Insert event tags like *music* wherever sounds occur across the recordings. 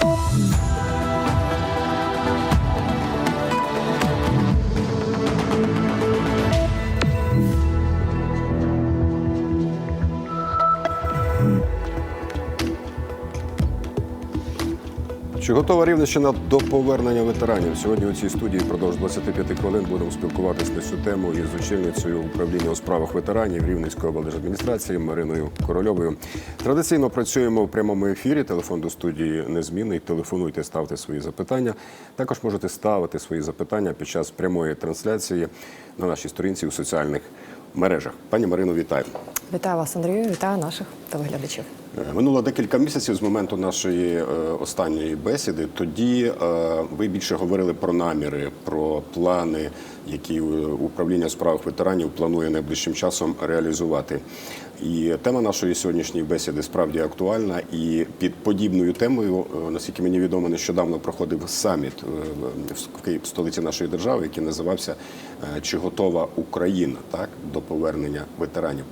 Thank you. Чи готова Рівненщина до повернення ветеранів? Сьогодні у цій студії впродовж 25 хвилин будемо спілкуватися на цю тему із очільницею управління у справах ветеранів Рівненської облдержадміністрації Мариною Корольовою. Традиційно працюємо в прямому ефірі. Телефон до студії незмінний. Телефонуйте, ставте свої запитання. Також можете ставити свої запитання під час прямої трансляції на нашій сторінці у соціальних мережах. Пані Марино, вітаю. Вітаю вас, Андрію, вітаю наших телеглядачів. Е, Минуло декілька місяців з моменту нашої е, останньої бесіди. Тоді е, ви більше говорили про наміри, про плани, які управління у справах ветеранів планує найближчим часом реалізувати. І тема нашої сьогоднішньої бесіди справді актуальна. І під подібною темою, наскільки мені відомо, нещодавно проходив саміт в столиці нашої держави, який називався Чи готова Україна так до повернення ветеранів.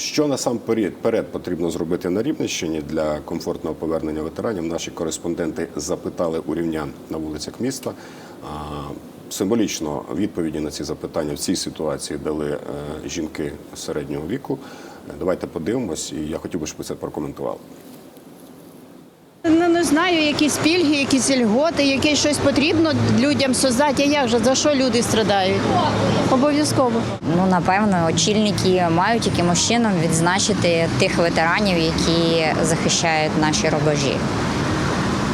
Що насамперед перед потрібно зробити на Рівненщині для комфортного повернення ветеранів? Наші кореспонденти запитали у рівнян на вулицях міста. Символічно відповіді на ці запитання в цій ситуації дали е, жінки середнього віку. Давайте подивимось, і я хотів би, щоб ви це прокоментували. Ну, не знаю, якісь пільги, якісь льготи, якесь щось потрібно людям создати. А як же за що люди страдають? Обов'язково. Ну, напевно, очільники мають якимось чином відзначити тих ветеранів, які захищають наші рубежі.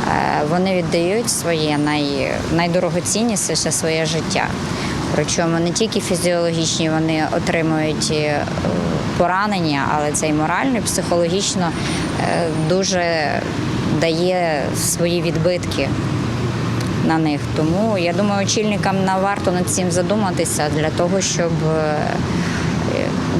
Е, Вони віддають своє най, найдорогоцінніше своє життя. Причому не тільки фізіологічні вони отримують е, поранення, але це і морально, і психологічно е, дуже дає свої відбитки на них. Тому я думаю, очільникам на варто над цим задуматися для того, щоб е,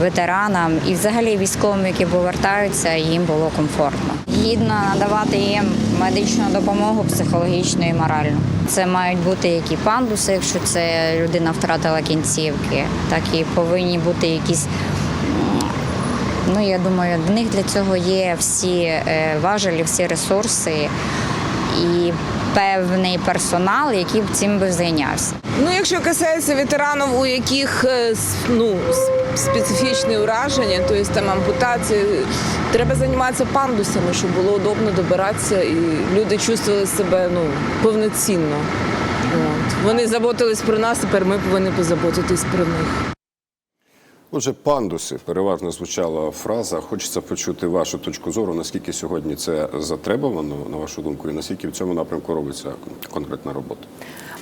ветеранам і взагалі військовим, які повертаються, їм було комфортно. Гідно надавати їм медичну допомогу психологічну і моральну. Це мають бути як і пандуси, якщо це людина втратила кінцівки, так і повинні бути якісь Ну, я думаю, в них для цього є всі е, важелі, всі ресурси і певний персонал, який б цим би зайнявся. Ну, якщо касається ветеранів, у яких е, ну, специфічні ураження, то є там ампутації, треба займатися пандусами, щоб було удобно добиратися і люди чувствували себе ну, повноцінно. От. Вони заботились про нас, тепер ми повинні позаботитись про них. Отже, пандуси переважно звучала фраза. Хочеться почути вашу точку зору. Наскільки сьогодні це затребувано, на вашу думку, і наскільки в цьому напрямку робиться конкретна робота?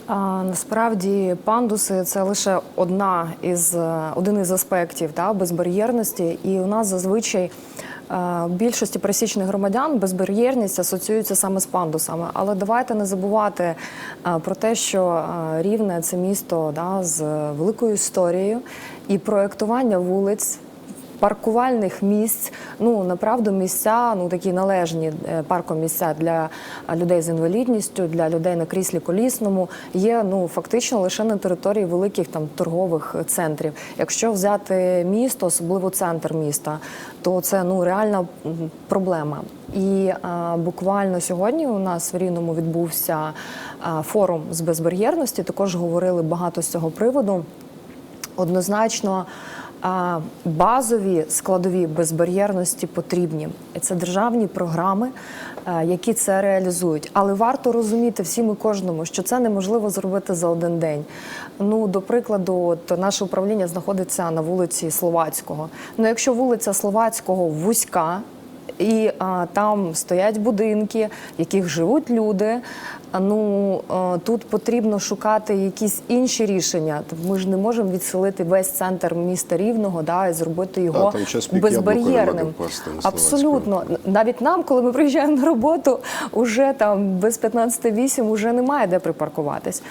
А, насправді пандуси це лише одна із один із аспектів да, безбар'єрності, і у нас зазвичай. Більшості пересічних громадян безбар'єрність асоціюється саме з пандусами. Але давайте не забувати про те, що Рівне це місто да, з великою історією і проєктування вулиць паркувальних місць. Ну направду місця, ну такі належні е, паркомісця для людей з інвалідністю, для людей на кріслі колісному є ну фактично лише на території великих там торгових центрів. Якщо взяти місто, особливо центр міста, то це ну реальна проблема. І а, буквально сьогодні у нас в Рівному відбувся а, форум з безбар'єрності. Також говорили багато з цього приводу. Однозначно базові складові безбар'єрності потрібні. Це державні програми, е, які це реалізують. Але варто розуміти всім і кожному, що це неможливо зробити за один день. Ну, до прикладу, от наше управління знаходиться на вулиці Словацького. Ну, якщо вулиця Словацького вузька, і а, там стоять будинки, в яких живуть люди. Ну а, тут потрібно шукати якісь інші рішення. Тобто Ми ж не можемо відселити весь центр міста Рівного, да, і зробити його там не безбар'єрним. Абсолютно, навіть нам, коли ми приїжджаємо на роботу, уже там без 15-8 уже немає де припаркуватись.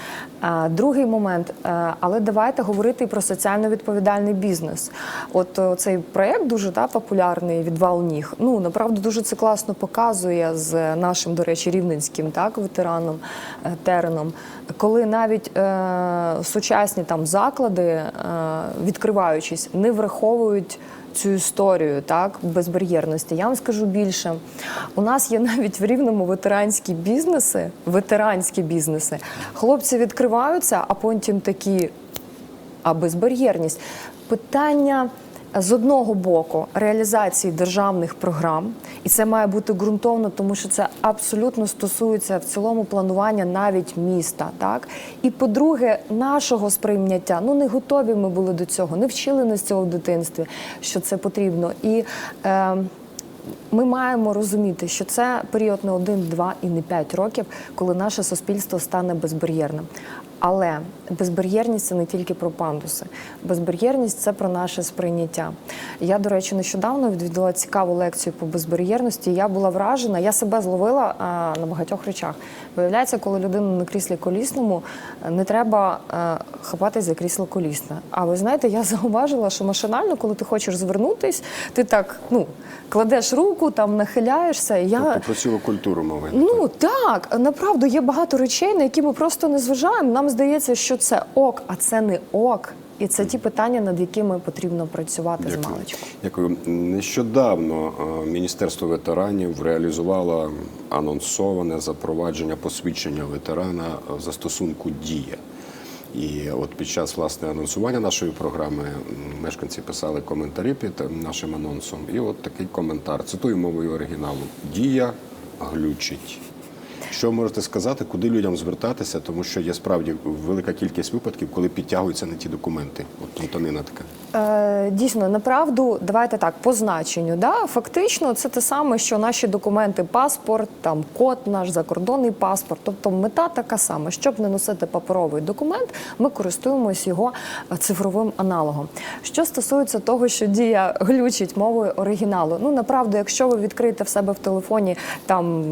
А, другий момент, е, але давайте говорити і про соціально відповідальний бізнес. От е, цей проєкт дуже да, популярний відвал ніг. Ну, направду дуже це класно показує з нашим, до речі, рівненським так, ветераном е, Тереном, коли навіть е, сучасні там заклади, е, відкриваючись, не враховують. Цю історію так безбар'єрності. Я вам скажу більше. У нас є навіть в рівному ветеранські бізнеси, ветеранські бізнеси. Хлопці відкриваються, а потім такі а безбар'єрність. Питання з одного боку реалізації державних програм, і це має бути ґрунтовно, тому що це абсолютно стосується в цілому планування навіть міста. Так і по-друге, нашого сприйняття. Ну не готові ми були до цього, не вчили нас цього в дитинстві, що це потрібно. І е, ми маємо розуміти, що це період не один, два і не п'ять років, коли наше суспільство стане безбар'єрним. Але безбар'єрність це не тільки про пандуси. Безбар'єрність це про наше сприйняття. Я, до речі, нещодавно відвідала цікаву лекцію по безбар'єрності. Я була вражена, я себе зловила на багатьох речах. Виявляється, коли людина на кріслі колісному, не треба а, хапатись за крісло колісне. А ви знаєте, я *laughs* зауважила, що машинально, коли ти хочеш звернутись, ти так ну кладеш руку, там нахиляєшся. І я Тобто про цю культуру мови. Ну так, направду є багато речей, на які ми просто не зважаємо. Нам здається, що це ок, а це не ок. І це ті питання, над якими потрібно працювати з маличку. Дякую. Нещодавно е, Міністерство ветеранів реалізувало анонсоване запровадження посвідчення ветерана в застосунку Дія. І от під час власне анонсування нашої програми мешканці писали коментарі під е, нашим анонсом. І от такий коментар. Цитую мовою оригіналу: Дія глючить. Що можете сказати, куди людям звертатися, тому що є справді велика кількість випадків, коли підтягуються не ті документи. От плутанина така. Е, дійсно, направду, давайте так, по значенню. Да? Фактично, це те саме, що наші документи, паспорт, там код, наш закордонний паспорт. Тобто мета така сама. Щоб не носити паперовий документ, ми користуємось його е, цифровим аналогом. Що стосується того, що дія глючить мовою оригіналу, ну направду, якщо ви відкриєте в себе в телефоні там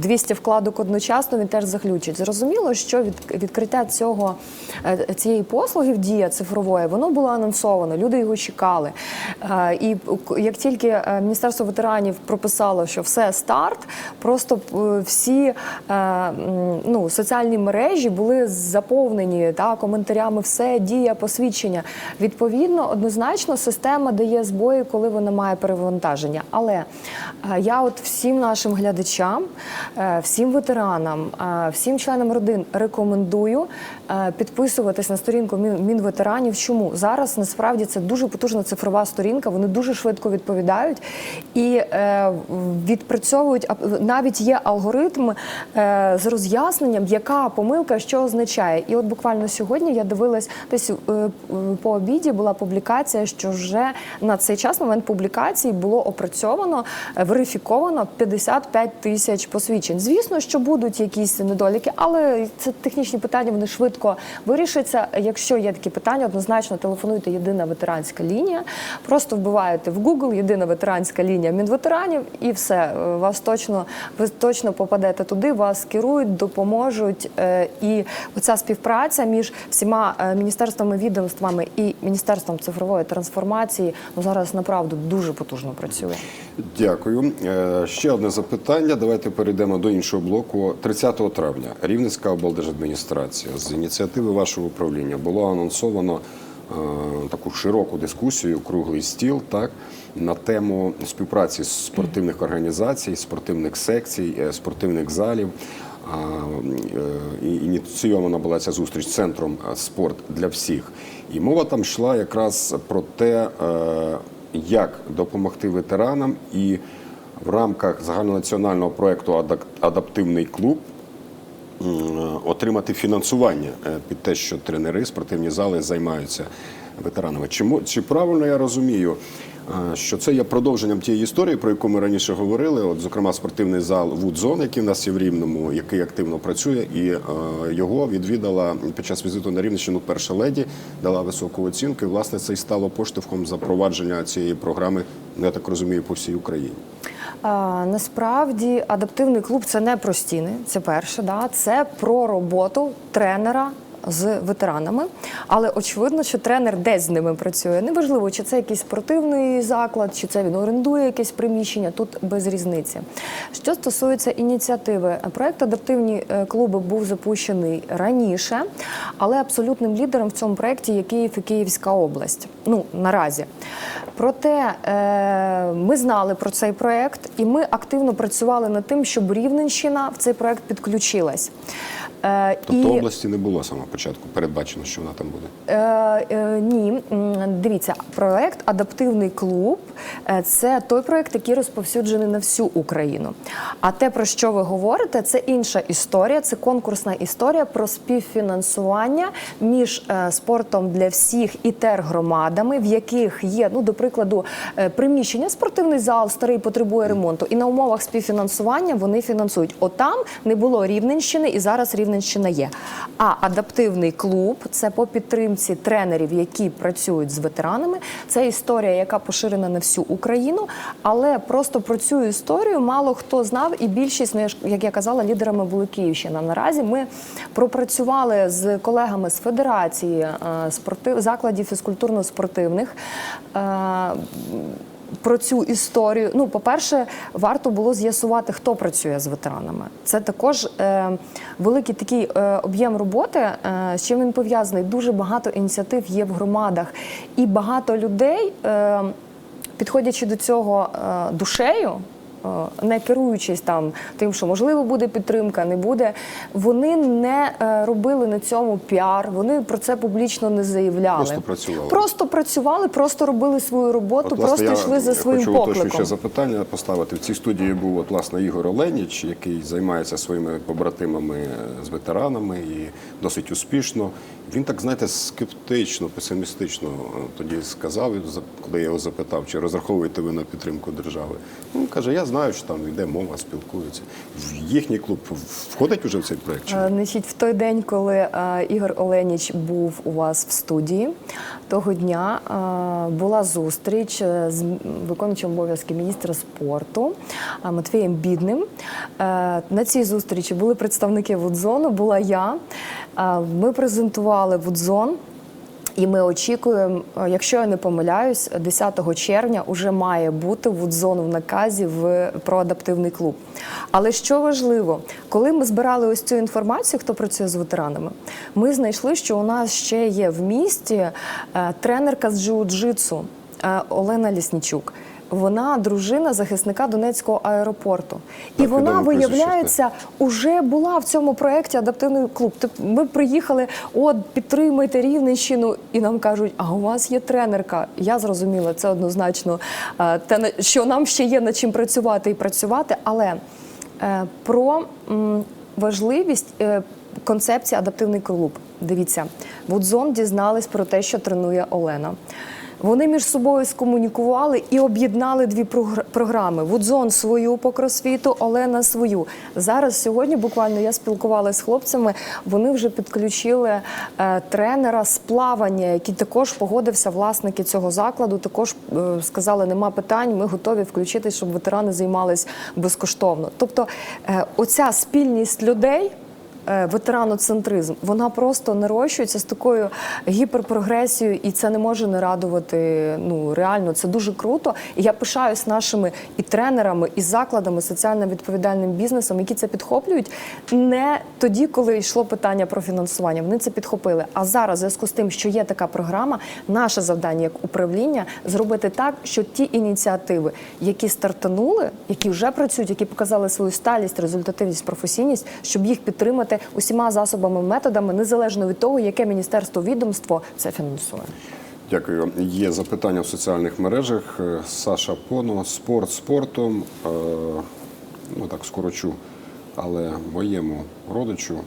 200 вкладок одночасно, він теж заглючить. Зрозуміло, що від відкриття цього е, цієї послуги в дія цифрової воно було анонсовано. Люди його чекали. Е, І як тільки е, Міністерство ветеранів прописало, що все старт, просто всі ну, соціальні мережі були заповнені та, коментарями все, дія, посвідчення. Відповідно, однозначно система дає збої, коли вона має перевантаження. Але я от всім нашим глядачам, всім ветеранам, е, всім членам родин рекомендую підписуватись на сторінку Мін- Мінветеранів. Чому зараз насправді це дуже потужна цифрова сторінка. Вони дуже швидко відповідають і е, відпрацьовують навіть є алгоритм е, з роз'ясненням, яка помилка що означає. І от буквально сьогодні я дивилась десь е, е, по обіді. Була публікація, що вже на цей час момент публікації було опрацьовано, е, верифіковано 55 тисяч посвідчень. Звісно, що будуть якісь недоліки, але це технічні питання. Вони швидко вирішаться. Якщо є такі питання, однозначно телефонуйте єдина ветеранська лінія. Просто вбиваєте в Google єдина ветеранська лінія Мінветеранів, і все Е, вас точно ви точно попадете туди. Вас керують, допоможуть. Е, І оця співпраця між всіма е, міністерствами, відомствами і міністерством цифрової трансформації ну зараз направду дуже потужно працює. Дякую. Ще одне запитання. Давайте перейдемо до іншого блоку. 30 травня Рівненська облдержадміністрація з ініціативи вашого управління було анонсовано е, таку широку дискусію, круглий стіл, так на тему співпраці з спортивних організацій, спортивних секцій, е, спортивних залів. Е, ініційована була ця зустріч центром спорт для всіх. І мова там йшла якраз про те, як допомогти ветеранам, і в рамках загальнонаціонального проєкту «Адак- Адаптивний клуб отримати фінансування е, під те, що тренери, спортивні зали займаються ветеранами. Чи, чи правильно я розумію, е, що це є продовженням тієї історії, про яку ми раніше говорили? От, зокрема, спортивний зал Вудзон, який в нас є в Рівному, який активно працює, і е, його відвідала під час візиту на Рівненщину перша леді, дала високу оцінку. І, власне, це і стало поштовхом запровадження цієї програми, я так розумію, по всій Україні. А, насправді адаптивний клуб це не про стіни, це перше, да? це про роботу тренера з ветеранами, але очевидно, що тренер десь з ними працює. Неважливо, чи це якийсь спортивний заклад, чи це він орендує якесь приміщення. Тут без різниці. Що стосується ініціативи, проект адаптивні е, клуби був запущений раніше, але абсолютним лідером в цьому проєкті є Київ і Київська область. Ну наразі. Проте е, ми знали про цей проект, і ми активно працювали над тим, щоб Рівненщина в цей проект підключилась. Е, Тобто і- області не було самого початку передбачено, що вона там буде. Е, е, ні, Дивіться, проект Адаптивний клуб е, це той проект, який розповсюджений на всю Україну. А те, про що ви говорите, це інша історія, це конкурсна історія про співфінансування між е, спортом для всіх і тергромадами, в яких є, ну до прикладу, е, приміщення, спортивний зал, старий потребує ремонту. І на умовах співфінансування вони фінансують. Отам не було Рівненщини, і зараз Рівненщина є. А адаптивний клуб це по підтримці тренерів, які працюють з ветеранами. Це історія, яка поширена на всю Україну. Але просто про цю історію мало хто знав, і більшість, ну як я казала, лідерами були Київщина. Наразі ми пропрацювали з колегами з федерації е, спортив закладів фізкультурно-спортивних. Про цю історію. Ну, по-перше, варто було з'ясувати, хто працює з ветеранами. Це також е, великий такий е, об'єм роботи. Е, з чим він пов'язаний? Дуже багато ініціатив є в громадах, і багато людей, е, підходячи до цього е, душею. Е, Не керуючись там тим, що можливо буде підтримка, не буде. Вони не е, робили на цьому піар, вони про це публічно не заявляли. Просто працювали. Просто працювали, просто робили свою роботу, От, власне, просто йшли за своїм хочу покликом. уточнююче запитання поставити. В цій студії був от, власне Ігор Оленіч, який займається своїми побратимами з ветеранами і досить успішно. Він так, знаєте, скептично, песимістично е, тоді сказав, за- коли я його запитав, чи розраховуєте ви на підтримку держави. Ну, каже, я знаю, що там йде мова, спілкуються. Їхній клуб входить уже в цей проєкт? Е, Значить, в той день, коли е, Ігор Оленіч був у вас в студії, того дня була зустріч з виконуючим обов'язки міністра спорту Матвієм Бідним. На цій зустрічі були представники Вудзону, була я. Ми презентували Вудзон. І ми очікуємо, е, якщо я не помиляюсь, 10 червня вже має бути Вудзон в наказі в про адаптивний клуб. Але що важливо, коли ми збирали ось цю інформацію, хто працює з ветеранами, ми знайшли, що у нас ще є в місті е, тренерка з джиу-джитсу е, Олена Ліснічук. Вона дружина захисника Донецького аеропорту, і Так, вона прізвище, виявляється уже була в цьому проєкті адаптивний клуб. Тобто ми приїхали, от підтримайте Рівненщину, і нам кажуть, а у вас є тренерка. Я зрозуміла, це однозначно е, те, що нам ще є над чим працювати і працювати. Але е, про важливість е, концепції адаптивний клуб. Дивіться, Вудзон дізнались про те, що тренує Олена. Вони між собою скомунікували і об'єднали дві прогр- програми: Вудзон свою по кросфіту, Олена свою. Зараз сьогодні буквально я спілкувалася з хлопцями. Вони вже підключили е, тренера з плавання, який також погодився. Власники цього закладу також е, сказали, нема питань. Ми готові включити, щоб ветерани займались безкоштовно. Тобто, е, оця спільність людей ветераноцентризм, вона просто нарощується з такою гіперпрогресією, і це не може не радувати. Ну реально, це дуже круто. І я пишаюсь нашими і тренерами, і закладами, соціально відповідальним бізнесом, які це підхоплюють не тоді, коли йшло питання про фінансування. Вони це підхопили. А зараз, в зв'язку з тим, що є така програма, наше завдання як управління зробити так, що ті ініціативи, які стартанули, які вже працюють, які показали свою сталість, результативність, професійність, щоб їх підтримати усіма засобами, методами, незалежно від того, яке міністерство відомство це фінансує. Дякую. Є запитання в соціальних мережах. Е, Саша Поно, спорт спортом. Е, Ну так скорочу. Але моєму родичу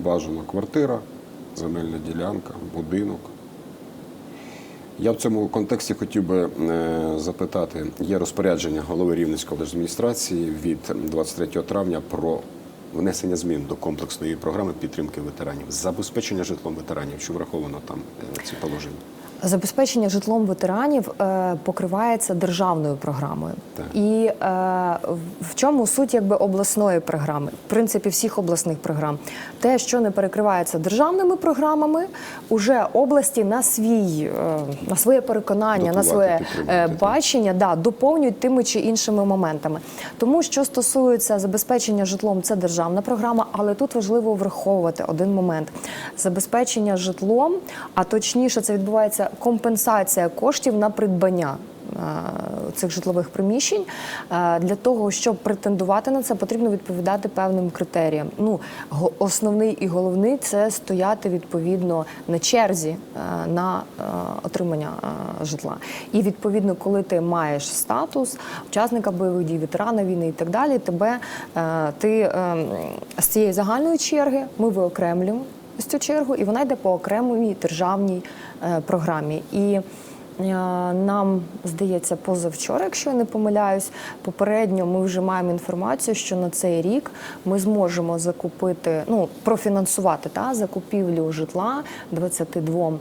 бажано квартира, земельна ділянка, будинок. Я в цьому контексті хотів би е, запитати: є розпорядження голови Рівненської адміністрації від 23 травня про внесення змін до комплексної програми підтримки ветеранів, забезпечення житлом ветеранів. що враховано там е, ці положення? Забезпечення житлом ветеранів е, покривається державною програмою. Так. І е, в чому суть якби обласної програми, в принципі, всіх обласних програм, те, що не перекривається державними програмами, уже області на свій е, на своє переконання, на своє підтримувати, е, бачення, да, доповнюють тими чи іншими моментами. Тому що стосується забезпечення житлом, це державна програма, але тут важливо враховувати один момент: забезпечення житлом, а точніше, це відбувається компенсація коштів на придбання. е, Цих житлових приміщень Е, для того, щоб претендувати на це, потрібно відповідати певним критеріям. Ну основний і головний це стояти відповідно на черзі е, на отримання житла. І відповідно, коли ти маєш статус учасника бойових дій, ветерана війни і так далі, тебе ти е, з цієї загальної черги ми виокремлюємо ось цю чергу, і вона йде по окремій державній е, програмі. І Е, Нам здається, позавчора, якщо я не помиляюсь, попередньо ми вже маємо інформацію, що на цей рік ми зможемо закупити, ну профінансувати та закупівлю житла 22 е,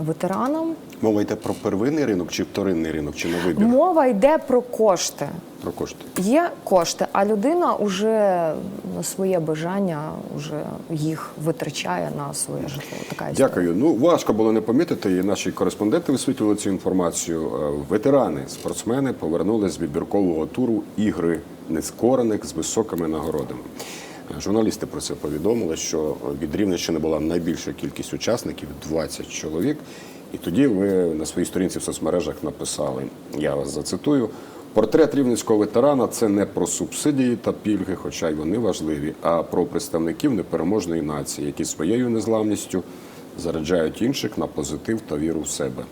ветеранам. Мова йде про первинний ринок чи вторинний ринок, чи на вибір Мова йде про кошти. про кошти. Є кошти, а людина вже на своє бажання вже їх витрачає на своє житло. Така історія. Дякую. Ну важко було не помітити, і наші кореспонденти висвітлювали цю інформацію. Е, Ветерани, спортсмени повернули з відбіркового туру ігри нескорених з високими нагородами. Журналісти про це повідомили, що від Рівненщини була найбільша кількість учасників 20 чоловік. І тоді ви на своїй сторінці в соцмережах написали: я вас зацитую. Портрет рівненського ветерана це не про субсидії та пільги, хоча й вони важливі, а про представників непереможної нації, які своєю незламністю заряджають інших на позитив та віру в себе.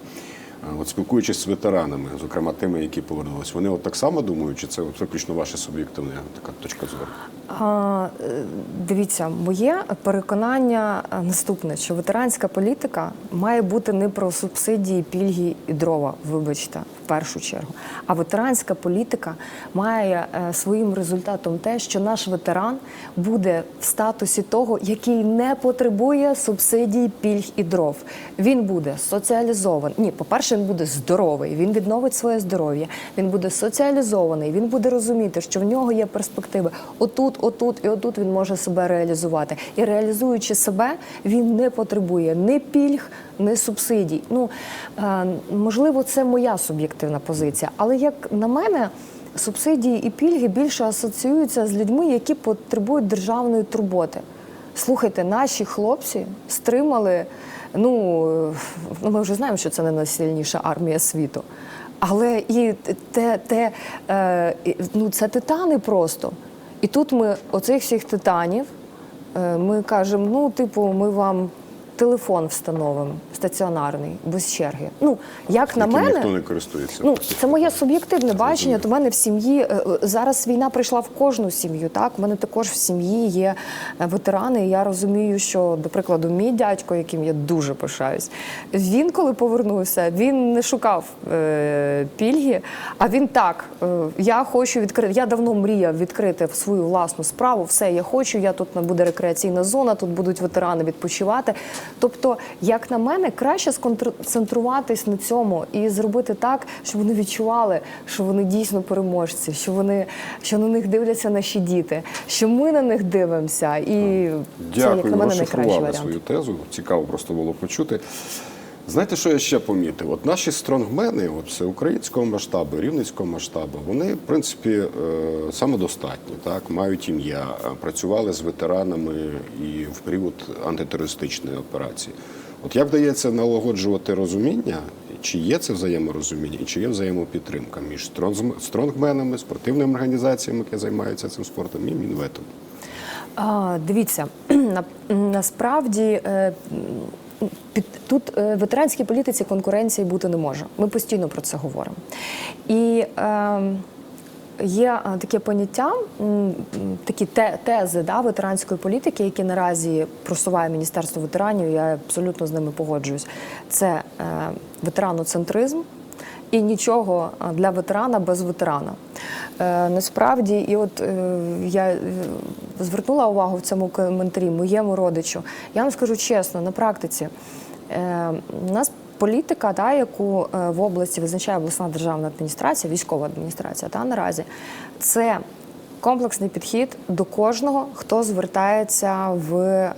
А От спілкуючись з ветеранами, зокрема тими, які повернулись, вони от так само думають, чи це виключно ваша суб'єктивна така точка зору? А, е, дивіться, моє переконання е, наступне: що ветеранська політика має бути не про субсидії, пільги і дрова, вибачте, в першу чергу. А ветеранська політика має е, своїм результатом те, що наш ветеран буде в статусі того, який не потребує субсидій, пільг і дров. Він буде соціалізований. Ні, по-перше, він буде здоровий, він відновить своє здоров'я, він буде соціалізований, він буде розуміти, що в нього є перспективи. Отут, отут і отут він може себе реалізувати. І реалізуючи себе, він не потребує ні пільг, ні субсидій. Ну е, можливо, це моя суб'єктивна позиція, але як на мене. Субсидії і пільги більше асоціюються з людьми, які потребують державної турботи. Слухайте, наші хлопці стримали. Ну, е, ну ми вже знаємо, що це не найсильніша армія світу. Але і те, те, е, ну, це титани просто. І тут ми оцих всіх титанів е, ми кажемо: ну, типу, ми вам телефон встановимо стаціонарний, без черги. Ну, як на мене, ніхто не користується. Ну, це моє суб'єктивне бачення. В мене в сім'ї е, зараз війна прийшла в кожну сім'ю. Так, в мене також в сім'ї є е, ветерани. І я розумію, що, до прикладу, мій дядько, яким я дуже пишаюсь, він коли повернувся, він не шукав е, пільги. А він так: е, я хочу відкрити. Я давно мріяв відкрити свою власну справу. Все, я хочу. Я тут буде рекреаційна зона, тут будуть ветерани відпочивати. Тобто, як на мене, краще сконцентруватись на цьому і зробити так, щоб вони відчували, що вони дійсно переможці, що вони що на них дивляться наші діти, що ми на них дивимося, і це як на мене найкращий варіант. свою тезу. Цікаво просто було почути. Знаєте, що я ще помітив? От наші стронгмени, от всеукраїнського масштабу, рівненського масштабу, вони, в принципі, е, самодостатні, так, мають ім'я, працювали з ветеранами і в період антитерористичної операції. От як вдається налагоджувати розуміння, чи є це взаєморозуміння, і чи є взаємопідтримка між стронгменами, спортивними організаціями, які займаються цим спортом, і мінветом? Дивіться, *clears throat* на, насправді е, під, тут е, в ветеранській політиці конкуренції бути не може. Ми постійно про це говоримо. І е, є е, таке поняття, такі тези да, ветеранської політики, які наразі просуває Міністерство ветеранів. Я абсолютно з ними погоджуюсь. Це е, ветераноцентризм. І нічого для ветерана без ветерана. Е, насправді, і от е, я е, звернула увагу в цьому коментарі моєму родичу. Я вам скажу чесно, на практиці е, у нас політика, та, яку е, в області визначає обласна державна адміністрація, військова адміністрація, та наразі це комплексний підхід до кожного, хто звертається в е,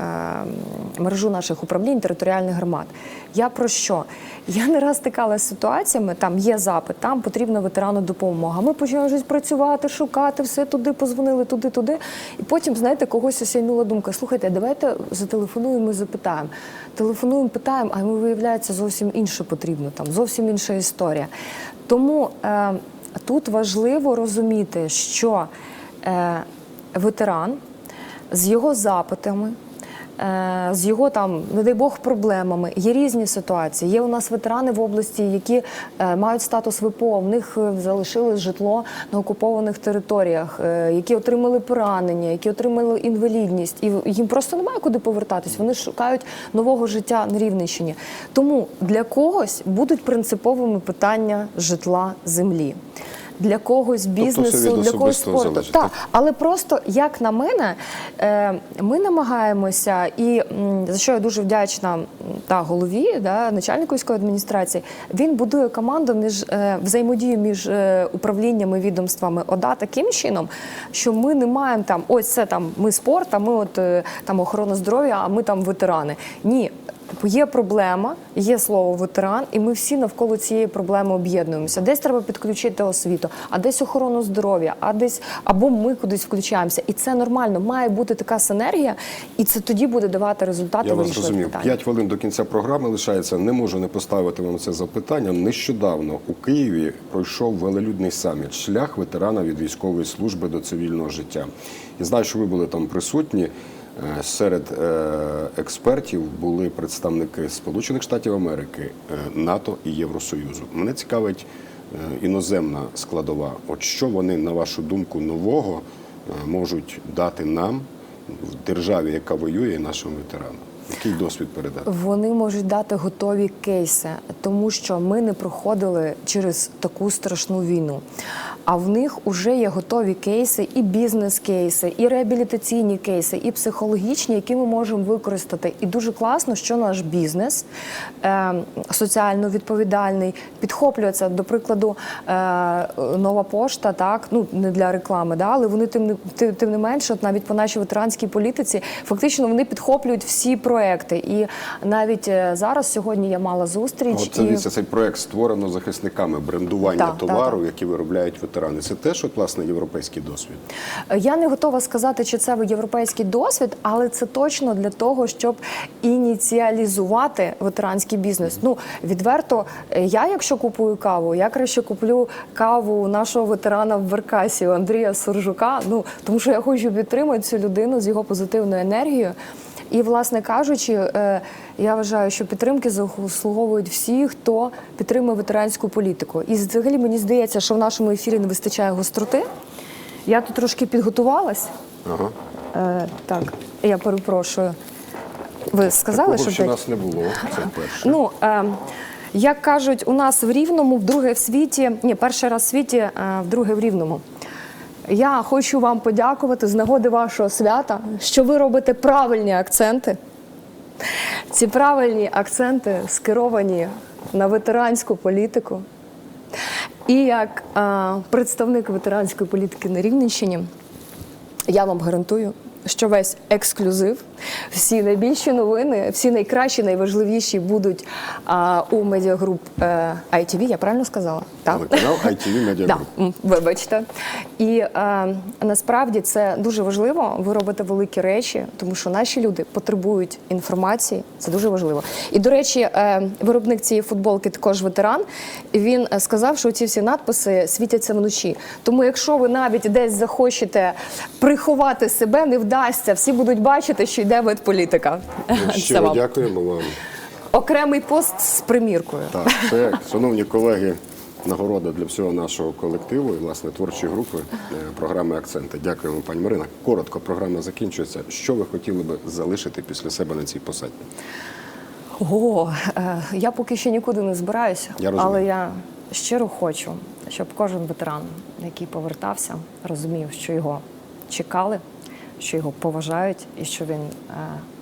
мережу наших управлінь територіальних громад. Я про що? Я не раз стикалася з ситуаціями, там є запит, там потрібна ветерану допомога. Ми почали щось працювати, шукати, все туди позвонили, туди, туди. І потім, знаєте, когось осяйнула думка: слухайте, давайте зателефонуємо і запитаємо. Телефонуємо, питаємо, а йому виявляється зовсім інше потрібно, там зовсім інша історія. Тому е, тут важливо розуміти, що ветеран з його запитами. е, З його там, не дай Бог, проблемами є різні ситуації. Є у нас ветерани в області, які е, мають статус ВПО, в них е, залишилось житло на окупованих територіях, е, які отримали поранення, які отримали інвалідність, і їм просто немає куди повертатись. Вони шукають нового життя на Рівненщині. Тому для когось будуть принциповими питання житла землі. Для когось бізнесу, Тобто від для когось спорту. залежить, Так, так? але просто як на мене, е, ми намагаємося, і за що я дуже вдячна та голові, да, начальнику військової адміністрації. Він будує команду між е, взаємодію між е, управліннями, відомствами ОДА таким чином, що ми не маємо там ось це там ми спорт, а ми от там охорона здоров'я, а ми там ветерани. Ні. Типу, Є проблема, є слово ветеран, і ми всі навколо цієї проблеми об'єднуємося. Десь треба підключити освіту, а десь охорону здоров'я, а десь або ми кудись включаємося. І це нормально. Має бути така синергія, і це тоді буде давати результати. Я вас зрозумів. П'ять хвилин до кінця програми лишається. Не можу не поставити вам це запитання. Нещодавно у Києві пройшов велелюдний саміт Шлях ветерана від військової служби до цивільного життя. І знаю, що ви були там присутні. Е, Серед е, експертів були представники Сполучених Штатів Америки, е, НАТО і Євросоюзу. Мене цікавить іноземна складова. От що вони, на вашу думку, нового можуть дати нам в державі, яка воює, нашим ветеранам? Який досвід передати? Вони можуть дати готові кейси, тому що ми не проходили через таку страшну війну. А в них вже є готові кейси, і бізнес-кейси, і реабілітаційні кейси, і психологічні, які ми можемо використати. І дуже класно, що наш бізнес е, соціально відповідальний підхоплюється. До прикладу, е, нова пошта, так ну не для реклами, да, але вони тим не тим, тим не менше, от навіть по нашій ветеранській політиці, фактично вони підхоплюють всі проекти. І навіть е, зараз сьогодні я мала зустріч От це і дивіться, цей проект створено захисниками брендування Так, так, товару, так. які виробляють ветерани. Це теж от, власне європейський досвід. Я не готова сказати, чи це європейський досвід, але це точно для того, щоб ініціалізувати ветеранський бізнес. Ну відверто, е, я якщо купую каву, я краще куплю каву нашого ветерана в Веркасі Андрія Суржука. Ну тому що я хочу підтримати цю людину з його позитивною енергією. І, власне кажучи, е, я вважаю, що підтримки заслуговують всі, хто підтримує ветеранську політику. І взагалі мені здається, що в нашому ефірі не вистачає гостроти. Я тут трошки підготувалась. Ага. Е, так, я перепрошую. Ви сказали, Такого що ще нас не було. Це перше. Ну, е, як кажуть, у нас в Рівному, вдруге в світі, ні, перший раз в світі, е, вдруге в Рівному. Я хочу вам подякувати з нагоди вашого свята, що ви робите правильні акценти. Ці правильні акценти скеровані на ветеранську політику. І як е, представник ветеранської політики на Рівненщині, я вам гарантую, що весь ексклюзив, всі найбільші новини, всі найкращі, найважливіші будуть а, у медіагруп е, ITV, я правильно сказала? Так. Телеканал ITV *laughs* Да, вибачте. І е, насправді це дуже важливо. Ви робите великі речі, тому що наші люди потребують інформації. Це дуже важливо. І до речі, е, виробник цієї футболки також ветеран. Він сказав, що ці всі надписи світяться вночі. Тому, якщо ви навіть десь захочете приховати себе, не вдасться. Всі будуть бачити, що йде ветполітика. Це Щиро *laughs* вам. дякуємо вам. Окремий пост з приміркою. Так, це, шановні колеги, нагорода для всього нашого колективу і власне творчої групи е, програми Акценти. Дякуємо, пані Марина. Коротко, програма закінчується. Що ви хотіли би залишити після себе на цій посаді? О, е, я поки ще нікуди не збираюся, Я але я щиро хочу, щоб кожен ветеран, який повертався, розумів, що його чекали, що його поважають і що він е,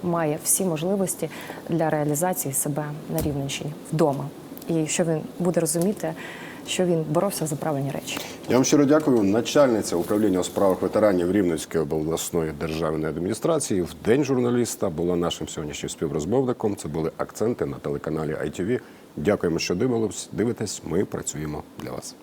має всі можливості для реалізації себе на Рівненщині вдома, і що він буде розуміти, що він боровся за правильні речі. Я вам щиро дякую. Начальниця управління у справах ветеранів Рівненської обласної державної адміністрації в день журналіста була нашим сьогоднішнім співрозмовником. Це були акценти на телеканалі ITV. Дякуємо, що дивились. Дивитесь. Ми працюємо для вас.